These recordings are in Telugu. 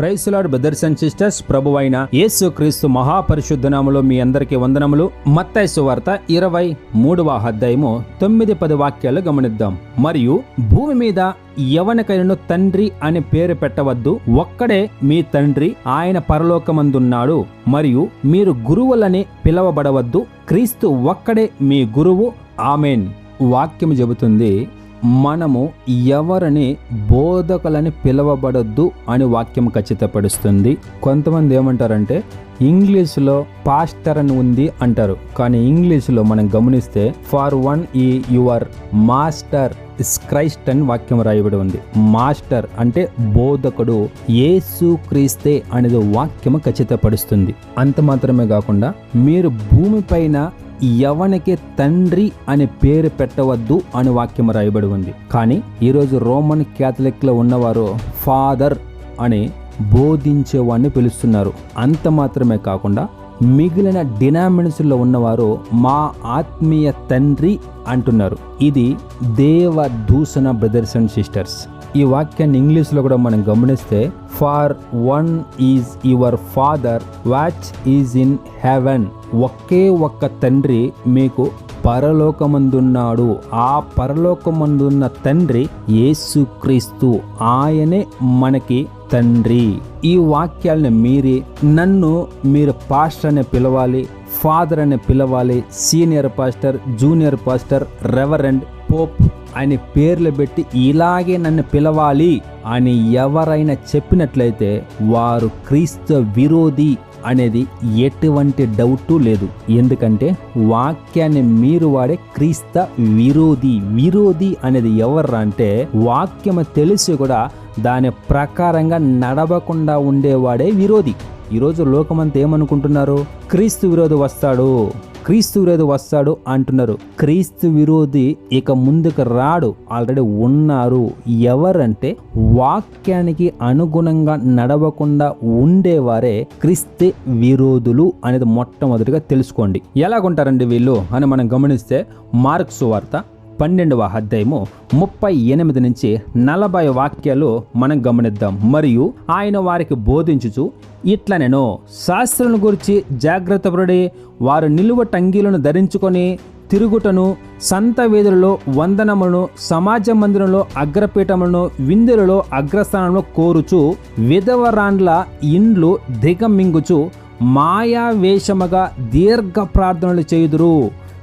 Praise Lord brothers and sisters ప్రభు అయిన యేసు క్రీస్తు మహాపరిశుద్ధనాములో మీ అందరికీ వందనములు. మత్తైసు వార్త ఇరవై మూడవ అధ్యాయము తొమ్మిది పది వాక్యాలు గమనిద్దాం. మరియు భూమి మీద ఎవరికైనా తండ్రి అని పేరు పెట్టవద్దు. ఒక్కడే మీ తండ్రి ఆయన పరలోకమందున్నాడు. మరియు మీరు గురువులని పిలవబడవద్దు. క్రీస్తు ఒక్కడే మీ గురువు. ఆమెన్. వాక్యం చెబుతుంది మనము ఎవరిని బోధకులని పిలవబడొద్దు అని వాక్యం ఖచ్చితపరుస్తుంది కొంతమంది ఏమంటారంటే ఇంగ్లీష్లో పాస్టర్ అని ఉంది అంటారు. కానీ ఇంగ్లీష్లో మనం గమనిస్తే for one is your master is Christ అని వాక్యం రాయబడి ఉంది. మాస్టర్ అంటే బోధకుడు యేసు క్రీస్తే అనేది వాక్యము ఖచ్చితపడుస్తుంది. అంత మాత్రమే కాకుండా మీరు భూమిపైన ఎవనికి తండ్రి అనే పేరు పెట్టవద్దు అని వాక్యం రాయబడి ఉంది. కానీ ఈరోజు రోమన్ క్యాథలిక్లో ఉన్నవారు ఫాదర్ అని బోధించేవాడిని పిలుస్తున్నారు. అంత మాత్రమే కాకుండా మిగిలిన డినామినేషన్లో ఉన్నవారు మా ఆత్మీయ తండ్రి అంటున్నారు. ఇది దేవ దూషణ బ్రదర్స్ అండ్ సిస్టర్స్. ఈ వాక్యాన్ని ఇంగ్లీష్లో కూడా మనం గమనిస్తే for one is your father which is in heaven ఒకే ఒక్క తండ్రి మీకు పరలోకమందున్నాడు. ఆ పరలోకమందున్న తండ్రి యేసుక్రీస్తు ఆయనే మనకి తండ్రి. ఈ వాక్యాలను మీరి నన్ను మీరు పాస్టర్ అని పిలవాలి. ఫాదర్ అని పిలవాలి senior pastor junior pastor reverend pope అని పేర్లు పెట్టి ఇలాగే నన్ను పిలవాలి అని ఎవరైనా చెప్పినట్లయితే వారు క్రీస్తు విరోధి అనేది ఎటువంటి డౌటు లేదు. ఎందుకంటే వాక్యాన్ని మీరు వాడే క్రీస్త విరోధి విరోధి అనేది ఎవర్రా అంటే వాక్యం తెలిసి కూడా దాని ప్రకారంగా నడవకుండా ఉండేవాడే విరోధి. ఈరోజు లోకమంతా ఏమనుకుంటున్నారు? క్రీస్తు విరోధి వస్తాడు. క్రీస్తు విరోధి వస్తాడు అంటున్నారు. క్రీస్తు విరోధి ఇక ముందుకు రాడు. ఆల్రెడీ ఉన్నారు. ఎవరంటే వాక్యానికి అనుగుణంగా నడవకుండా ఉండేవారే క్రీస్తు విరోధులు అనేది మొట్టమొదటిగా తెలుసుకోండి. ఎలాగుంటారండి వీళ్ళు అని మనం గమనిస్తే మార్క్స్ వార్త పన్నెండవ అధ్యాయము ముప్పై ఎనిమిది నుంచి నలభై వాక్యాలు మనం గమనిద్దాం. మరియు ఆయన వారికి బోధించుచు ఇట్లనెనో శాస్త్రులను గురించి జాగ్రత్త పడి వారు నిలువ టంగీలను ధరించుకొని తిరుగుటను సంత వీధులలో వందనములను సమాజ మందిరంలో అగ్రపీఠములను విందులలో అగ్రస్థానంలో కోరుచు విధవరాండ్ల ఇండ్లు దిగమింగుచు మాయా వేషముగా దీర్ఘ ప్రార్థనలు చేయుదురు.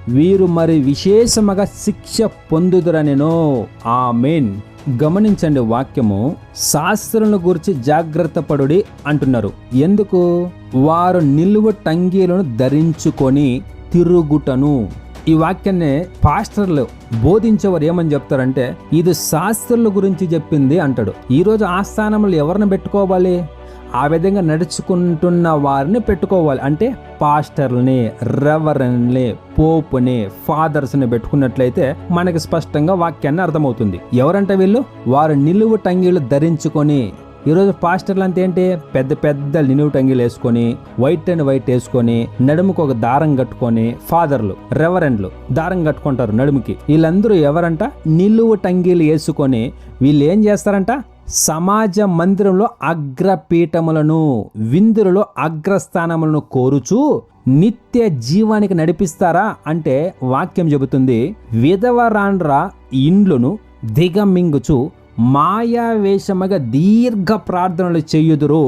వీరు మరి విశేషముగా శిక్ష పొందుదురనెను. ఆ మెయిన్ గమనించండి వాక్యము. శాస్త్రులను గురించి జాగ్రత్త పడుడి అంటున్నారు. ఎందుకు? వారు నిలువ టంగీలను ధరించుకొని తిరుగుటను. ఈ వాక్యాన్ని పాస్టర్లు బోధించేవారు ఏమని చెప్తారంటే ఇది శాస్త్రుల గురించి చెప్పింది అంటాడు. ఈరోజు ఆ స్థానంలో ఎవరిని పెట్టుకోవాలి? ఆ విధంగా నడుచుకుంటున్న వారిని పెట్టుకోవాలి. అంటే పాస్టర్ని రెవరన్ని పోపుని ఫాదర్స్ని పెట్టుకున్నట్లయితే మనకి స్పష్టంగా వాక్యాన్ని అర్థమవుతుంది. ఎవరంటే వీళ్ళు? వారు నిలువు టంగీలు ధరించుకొని ఈరోజు పాస్టర్లు అంతే ఏంటి? పెద్ద పెద్ద నిలువు టంగీలు వేసుకొని వైట్ అండ్ వైట్ వేసుకొని నడుముకు ఒక దారం కట్టుకొని ఫాదర్లు రెవరెండ్లు దారం కట్టుకుంటారు నడుముకి. వీళ్ళందరూ ఎవరంట? నిలువు టంగీలు వేసుకొని వీళ్ళు ఏం చేస్తారంట? సమాజ మందిరంలో అగ్రపీఠములను విందులలో అగ్రస్థానములను కోరుచు నిత్య జీవానికి నడిపిస్తారా అంటే వాక్యం చెబుతుంది విధవరాండ్ర ఇండ్లను దిగమింగుచు మాయావేషముగా దీర్ఘ ప్రార్థనలు చేయుదురు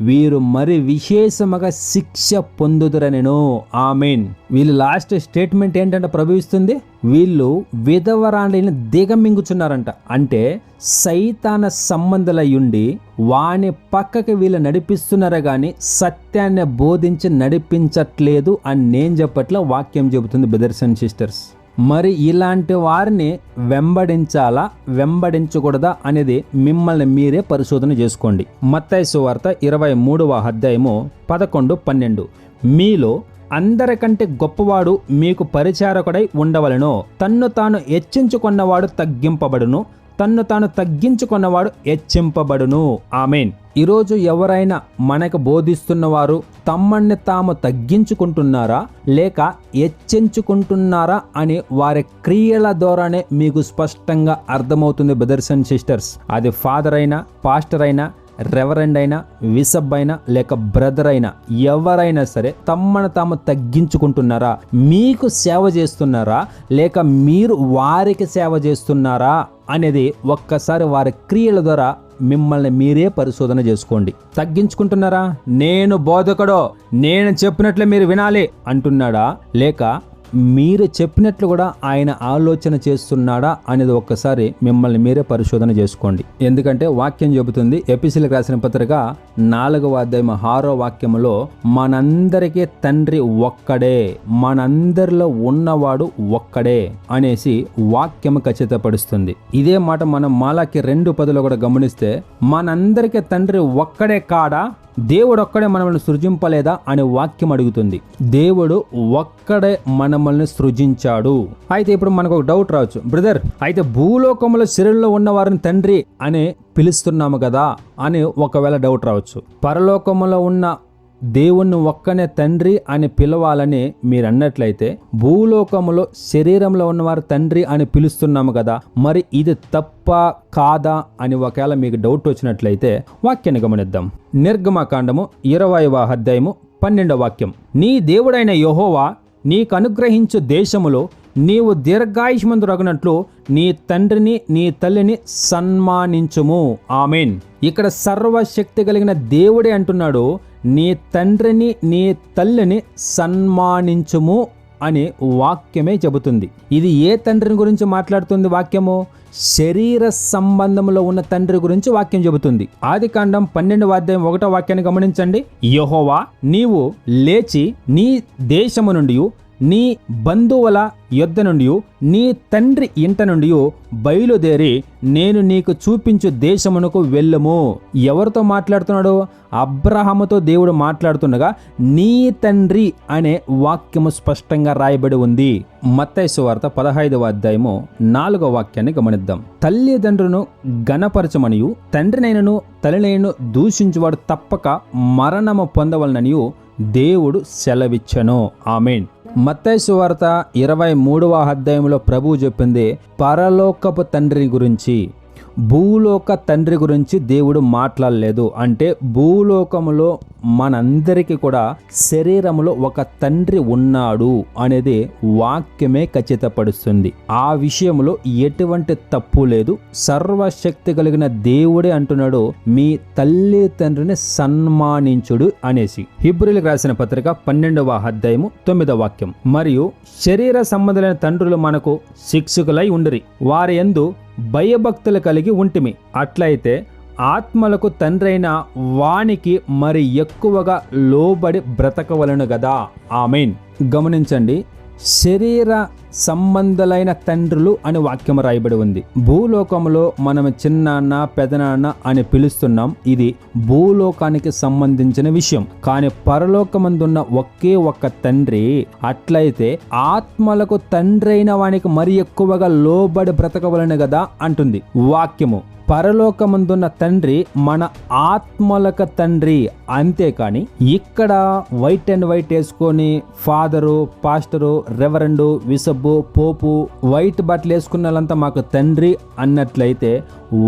వీరు మరి విశేషముగా శిక్ష పొందుదురనెను. ఆమెన్. వీళ్ళు లాస్ట్ స్టేట్మెంట్ ఏంటంటే ప్రభవిస్తుంది వీళ్ళు విధవరాండ్లని దిగమింగుచున్నారంట. అంటే సైతాన సంబంధులయ్యుండి వాని పక్కకి వీళ్ళు నడిపిస్తున్నారా కానీ సత్యాన్ని బోధించి నడిపించట్లేదు అని నేను చెప్పట్ల వాక్యం చెబుతుంది బ్రదర్స్ అండ్ సిస్టర్స్ మరి ఇలాంటి వారిని వెంబడించాలా? వెంబడించకూడదా అనేది మిమ్మల్ని మీరే పరిశోధన చేసుకోండి. మత్తైసు వార్త ఇరవై మూడవ అధ్యాయము పదకొండు పన్నెండు. మీలో అందరికంటే గొప్పవాడు మీకు పరిచారకుడై ఉండవలను. తన్ను తాను హెచ్చించుకున్నవాడు తగ్గింపబడును. తన్ను తాను తగ్గించుకున్నవాడు హెచ్చింపబడును. ఆమెన్. ఈరోజు ఎవరైనా మనకు బోధిస్తున్నవారు తమ్మని తాము తగ్గించుకుంటున్నారా? లేక హెచ్చించుకుంటున్నారా? అని వారి క్రియల ద్వారానే మీకు స్పష్టంగా అర్థమవుతుంది బ్రదర్స్ అండ్ సిస్టర్స్. అది ఫాదర్ అయినా పాస్టర్ అయినా రెవరెండ్ అయినా విసబ్ అయినా లేక బ్రదర్ అయినా ఎవరైనా సరే తమ్మను తాము తగ్గించుకుంటున్నారా? మీకు సేవ చేస్తున్నారా? లేక మీరు వారికి సేవ చేస్తున్నారా? అనేది ఒక్కసారి వారి క్రియల ద్వారా మిమ్మల్ని మీరే పరిశోధన చేసుకోండి. తగ్గించుకుంటున్నారా? నేను బోధకుడో నేను చెప్పినట్లు మీరు వినాలి అంటున్నాడా? లేక మీరు చెప్పినట్లు కూడా ఆయన ఆలోచన చేస్తున్నాడా అనేది ఒక్కసారి మిమ్మల్ని మీరే పరిశోధన చేసుకోండి. ఎందుకంటే వాక్యం చెబుతుంది ఎపిసిలకు రాసిన పత్రిక నాలుగవ అధ్యాయం ఆరో వాక్యములో మనందరికీ తండ్రి ఒక్కడే మనందరిలో ఉన్నవాడు ఒక్కడే అనేసి వాక్యము ఖచ్చితపరుస్తుంది. ఇదే మాట మనం మాలాకి రెండు పదులు కూడా గమనిస్తే మనందరికీ తండ్రి ఒక్కడే కాడా? దేవుడొక్కడే మనల్ని సృజింపలేదా అనే వాక్యం అడుగుతుంది. దేవుడు ఒక్కడే మనమల్ని సృజించాడు. అయితే ఇప్పుడు మనకు ఒక డౌట్ రావచ్చు. బ్రదర్ అయితే భూలోకంలో శరీరంలో ఉన్న వారిని తండ్రి అని పిలుస్తున్నాము కదా అని ఒకవేళ డౌట్ రావచ్చు. పరలోకంలో ఉన్న దేవుణ్ణి ఒక్కనే తండ్రి అని పిలవాలని మీరు అన్నట్లయితే భూలోకములో శరీరంలో ఉన్నవారు తండ్రి అని పిలుస్తున్నాము కదా మరి ఇది తప్ప కాదా అని ఒకవేళ మీకు డౌట్ వచ్చినట్లయితే వాక్యాన్ని గమనిద్దాం. నిర్గమకాండము ఇరవైవ అధ్యాయము పన్నెండవ వాక్యం. నీ దేవుడైన యహోవా నీకు అనుగ్రహించు దేశములో నీవు దీర్ఘాయుష్మంతు రగునట్లు నీ తండ్రిని నీ తల్లిని సన్మానించుము. ఆమెన్. ఇక్కడ సర్వశక్తి కలిగిన దేవుడే అంటున్నాడు నీ తండ్రిని నీ తల్లిని సన్మానించుము అని వాక్యమే చెబుతుంది. ఇది ఏ తండ్రిని గురించి మాట్లాడుతుంది వాక్యము? శరీర సంబంధంలో ఉన్న తండ్రి గురించి వాక్యం చెబుతుంది. ఆది కాండం పన్నెండు వాద్యం ఒకటో వాక్యాన్ని గమనించండి. యహోవా నీవు లేచి నీ దేశము నుండి నీ బంధువుల యొద్ద నుండి నీ తండ్రి ఇంట నుండి బయలుదేరి నేను నీకు చూపించు దేశమునకు వెళ్ళము. ఎవరితో మాట్లాడుతున్నాడు? అబ్రహముతో దేవుడు మాట్లాడుతుండగా నీ తండ్రి అనే వాక్యము స్పష్టంగా రాయబడి ఉంది. మత్తైసు వార్త పదహైదవ అధ్యాయము నాలుగో వాక్యాన్ని గమనిద్దాం. తల్లిదండ్రులను గణపరచమనియు తండ్రినైనను తల్లినైనను దూషించువాడు తప్పక మరణము పొందవలననియు దేవుడు సెలవిచ్చను. ఆమెన్. మత్తైసు వార్త ఇరవై మూడవ అధ్యాయంలో ప్రభువు చెప్పింది పరలోకపు తండ్రి గురించి. భూలోక తండ్రి గురించి దేవుడు మాట్లాడలేదు. అంటే భూలోకములో మనందరికీ కూడా శరీరములో ఒక తండ్రి ఉన్నాడు అనేది వాక్యమే ఖచ్చితపడుస్తుంది ఆ విషయంలో ఎటువంటి తప్పు లేదు. సర్వశక్తి కలిగిన దేవుడే అంటున్నాడు మీ తల్లి తండ్రిని సన్మానించుడు అనేసి. హిబ్రిలకు రాసిన పత్రిక పన్నెండవ అధ్యాయము తొమ్మిదవ వాక్యం. మరియు శరీర సంబంధమైన తండ్రులు మనకు శిక్షకులై ఉండిరి. వారి ఎందు భయభక్తులు కలిగి ఉంటిమి. అట్లయితే ఆత్మలకు తండ్రైన వానికి మరి ఎక్కువగా లోబడి బ్రతకవలను గదా. ఆమెన్. గమనించండి శరీర సంబంధులైన తండ్రులు అని వాక్యం రాయబడి ఉంది. భూలోకంలో మనం చిన్నాన్న పెదనాన్న అని పిలుస్తున్నాం. ఇది భూలోకానికి సంబంధించిన విషయం. కానీ పరలోకమందున్న ఒకే ఒక్క తండ్రి అట్లయితే ఆత్మలకు తండ్రి అయిన వానికి మరి ఎక్కువగా లోబడి బ్రతకవలను కదా అంటుంది వాక్యము. పరలోకమందున్న తండ్రి మన ఆత్మలక తండ్రి అంతేకాని ఇక్కడ వైట్ అండ్ వైట్ వేసుకొని father pastor reverend bishop pope white బట్టలు వేసుకున్న వాళ్ళంతా మాకు తండ్రి అన్నట్లయితే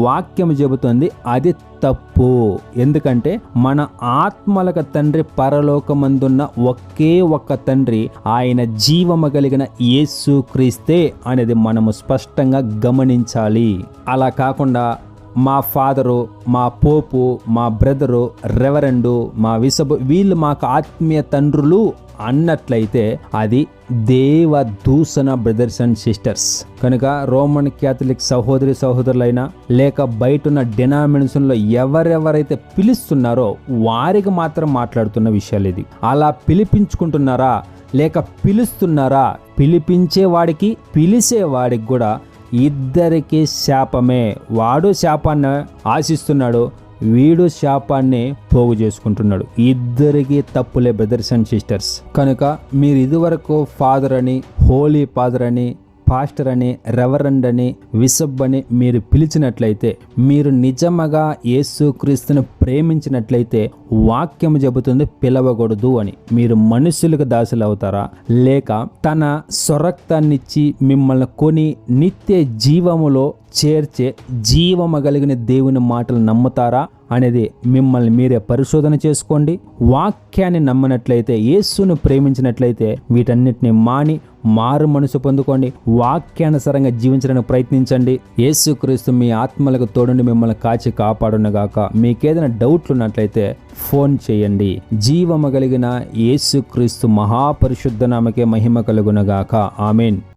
వాక్యం చెబుతుంది. అది తప్పు. ఎందుకంటే మన ఆత్మలక తండ్రి పరలోకమందున్న ఒకే ఒక్క తండ్రి ఆయన జీవము కలిగిన యేసు క్రీస్తే అనేది మనము స్పష్టంగా గమనించాలి. అలా కాకుండా మా ఫాదరు మా పోపు మా బ్రదరు రెవరెండు మా విసబు వీళ్ళు మాకు ఆత్మీయ తండ్రులు అన్నట్లయితే అది దేవ దూషణ బ్రదర్స్ అండ్ సిస్టర్స్. కనుక రోమన్ క్యాథలిక్ సహోదరి సహోదరులైనా లేక బయట ఉన్న డినామినేషన్లో ఎవరెవరైతే పిలుస్తున్నారో వారికి మాత్రం మాట్లాడుతున్న విషయాలు ఇది. అలా పిలిపించుకుంటున్నారా లేక పిలుస్తున్నారా పిలిపించే వాడికి పిలిచే వాడికి కూడా ఇద్దరికి శాపమే. వాడు శాపాన్ని ఆశిస్తున్నాడు వీడు శాపాన్ని పోగు చేసుకుంటున్నాడు. ఇద్దరికి తప్పులే బ్రదర్స్ అండ్ సిస్టర్స్. కనుక మీరు ఇదివరకు ఫాదర్ అని హోలీ ఫాదర్ అని పాస్టర్ అని రెవరెండ్ అని విసబ్ అని మీరు పిలిచినట్లయితే మీరు నిజముగా యేసుక్రీస్తును ప్రేమించినట్లయితే వాక్యం చెబుతుంది పిలవకూడదు అని. మీరు మనుషులకు దాసులు అవుతారా? లేక తన స్వరక్తాన్నిచ్చి మిమ్మల్ని కొని నిత్య జీవములో చేర్చే జీవము కలిగిన దేవుని మాటలు నమ్ముతారా? అనేది మిమ్మల్ని మీరే పరిశోధన చేసుకోండి. వాక్యాన్ని నమ్మినట్లయితే యేసును ప్రేమించినట్లయితే వీటన్నిటిని మాని మారు మనసు పొందుకోండి. వాక్యానుసారంగా జీవించడానికి ప్రయత్నించండి. యేసుక్రీస్తు మీ ఆత్మలకు తోడుండి మిమ్మల్ని కాచి కాపాడునుగాక. మీకేదైనా డౌట్లు ఉన్నట్లయితే ఫోన్ చేయండి. జీవము కలిగిన యేసుక్రీస్తు మహాపరిశుద్ధ నామకే మహిమ కలుగునగాక. ఆమెన్.